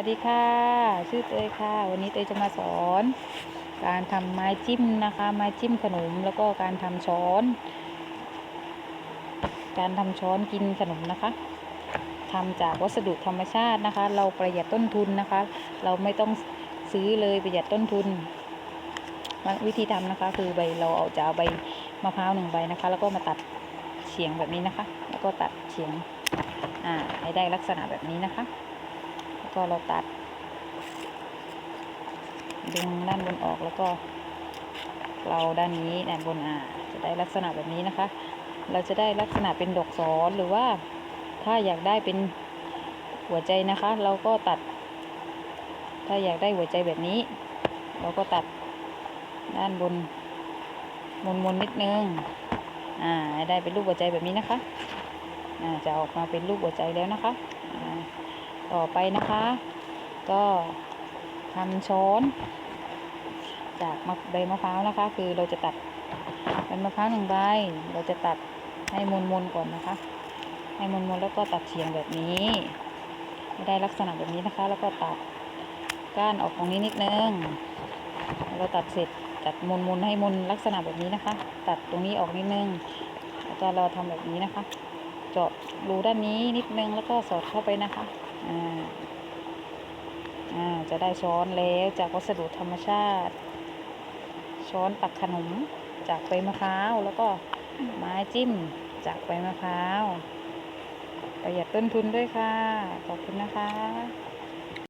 วัสดีค่ะ ชื่อเตยค่ะ วันนี้เตยจะมาสอน การทำไม้จิ้มนะคะ ไม้จิ้มขนมแล้วก็การทำช้อน การทำช้อนกินขนมนะคะทำจากวัสดุธรรมชาตินะคะ เราประหยัดต้นทุนนะคะ เราไม่ต้องซื้อเลยประหยัดต้นทุน วิธีทำนะคะ คือใบเราเอาจะเอาใบมะพร้าวหนึ่งใบนะคะ แล้วก็มาตัดเฉียงแบบนี้นะคะ แล้วก็ตัดเฉียงอ่าให้ได้ลักษณะแบบนี้นะคะ ก็เราตัด ดึงด้านบนออกแล้วก็เราด้านนี้ด้านบนอ่าจะได้ลักษณะแบบนี้นะคะ เราจะได้ลักษณะเป็นดอกศรหรือว่าถ้าอยากได้เป็นหัวใจนะคะ เราก็ตัด ถ้าอยากได้หัวใจแบบนี้ เราก็ตัดด้านบนมนมนๆนิดนึง อ่าให้ได้เป็นรูปหัวใจแบบนี้นะคะ อ่า จะออกมาเป็นรูปหัวใจแล้วนะคะ อ่า ต่อไปนะคะ ก็ทำช้อน จากมะใบมะพร้าวนะคะ คือเราจะตัดใบมะพร้าวหนึ่งใบ เราจะตัดให้มนมนๆก่อนนะคะ ให้มนมนๆแล้วก็ตัดเฉียงแบบนี้ได้ลักษณะแบบนี้นะคะ แล้วก็ตัดก้านออกตรงนี้นิดนึงเราตัดเสร็จตัดมนมนๆให้มนลักษณะแบบนี้นะคะ ตัดตรงนี้ออกนิดนึงแล้วก็เราทำแบบนี้นะคะ เจาะรูด้านนี้นิดนึงแล้วก็สอดเข้าไปนะคะ อ่าอ่าจะได้ช้อนแล้วจากวัสดุธรรมชาติ ช้อนตักขนมจากใบมะพร้าวแล้วก็ไม้จิ้มจากใบมะพร้าวประหยัดต้นทุนด้วยค่ะ ขอบคุณนะคะ